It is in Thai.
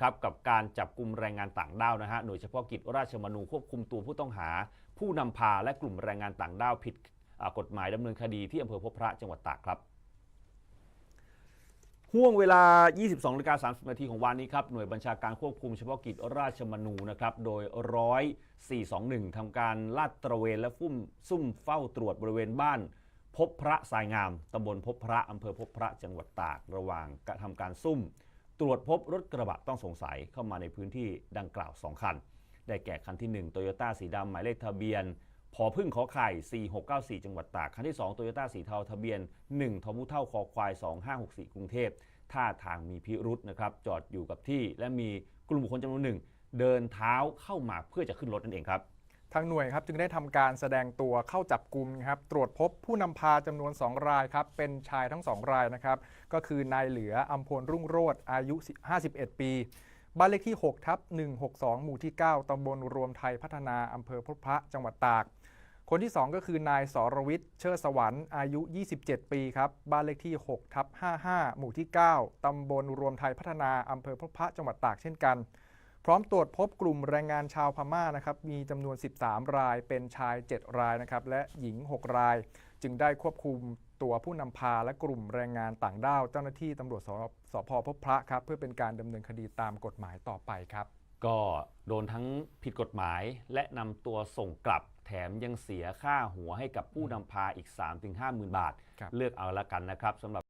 ครับกับการจับกลุ่มแรงงานต่างด้าวนะฮะหน่วยเฉพาะกิจราชมนูควบคุมตัวผู้ต้องหา ผู้นำพาและกลุ่มแรงงานต่างด้าวผิดกฎหมายดำเนินคดีที่อำเภอพบพระจังหวัดตากครับห่วงเวลา 22นาฬิกา30 นาทีของวันนี้ครับ หน่วยบัญชาการควบคุมเฉพาะกิจราชมนูนะครับ โดยร้อย421ทำการลาดตระเวนและฟุ่มซุ่มเฝ้าตรวจบริเวณบ้าน พบพระสายงามตำบลพบพระอำเภอพบพระจังหวัดตาก ระหว่างกระทำการซุ่ม ตรวจพบรถกระบะต้องสงสัยเข้ามาในพื้นที่ดังกล่าว 2 คัน ได้แก่คันที่1โตโยต้าสีดำหมายเลขทะเบียนพอพึ่งขอไข่ 4694 จังหวัดตาก คันที่2โตโยต้าสีเทาทะเบียน 1ทมุเท่าคอควาย 2564 กรุงเทพท่าทางมีพิรุษนะครับจอดอยู่กับที่ และมีกลุ่มบุคคลจำนวนหนึ่ง เดินเท้าเข้ามาเพื่อจะขึ้นรถนั่นเองครับ ทางหน่วยครับจึงได้ทำการแสดงตัวเข้าจับกลุ่มครับตรวจพบผู้นำพาจำนวน 2 รายครับเป็นชายทั้ง 2 รายนะครับก็คือนายเหลืออัมพลรุ่งโรธอายุ 51 ปีบ้านเลขที่6ทับ162 หมู่ที่ 9 ตำบลรวมไทยพัฒนาอำเภอพบพระจังหวัดตาก คนที่ 2 ก็คือนายสรวิทย์เชิดสวรรค์อายุ 27 ปีครับ บ้านเลขที่6ทับ55 หมู่ที่ 9 ตำบลรวมไทยพัฒนาอำเภอพบพระจังหวัดตากเช่นกัน พร้อมตรวจพบกลุ่มแรงงานชาวพม่านะครับมีจำนวน 13 ราย เป็นชาย 7 รายนะครับและหญิง 6 ราย จึงได้ควบคุมตัวผู้นำพาและกลุ่มแรงงานต่างด้าว เจ้าหน้าที่ตำรวจสสพพบพระครับ เพื่อเป็นการดำเนินคดีตามกฎหมายต่อไปครับ ก็โดนทั้งผิดกฎหมายและนำตัวส่งกลับแถมยังเสียค่าหัวให้กับผู้นำพาอีก 3-5 หมื่นบาท ครับ เลือกเอาละกันนะครับสำหรับ